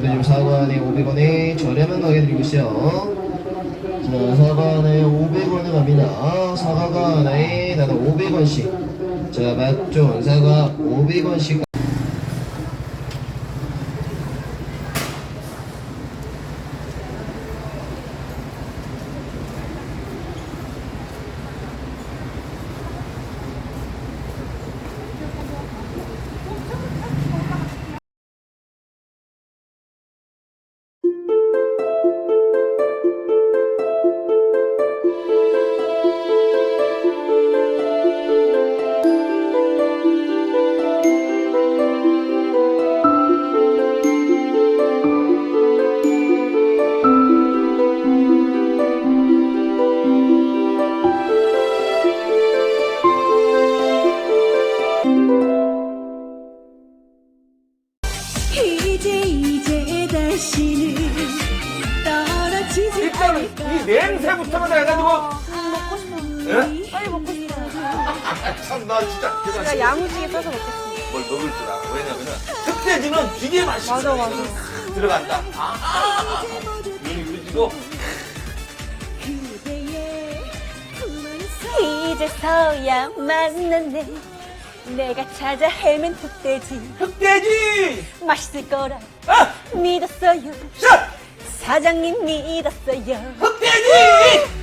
지금 사과안에 500원에 저렴한 가게 드리고 있어요. 자, 사과안에 500원에 갑니다. 사과가 하나에 나는 500원씩. 자, 맛 좋은 사과 500원씩. 이제 이제 다시는 떨어지지 일단 이 냄새부터가 해가지고 먹고 싶어요. 예? 빨리 먹고 싶어요. 참나 진짜 제가. 야무지게 써서 먹겠습니다. 뭘 먹을 줄 알아. 왜냐면은 흑돼지는 되게 맛있어. 맞아, 맞아. 들어간다. 아, 눈이 그지고 이제서야 만났네 내가 찾아 헤맨 흑돼지 흑돼지. 맛있을 거라 아, 믿었어요 샷. 사장님 믿었어요 흑돼지.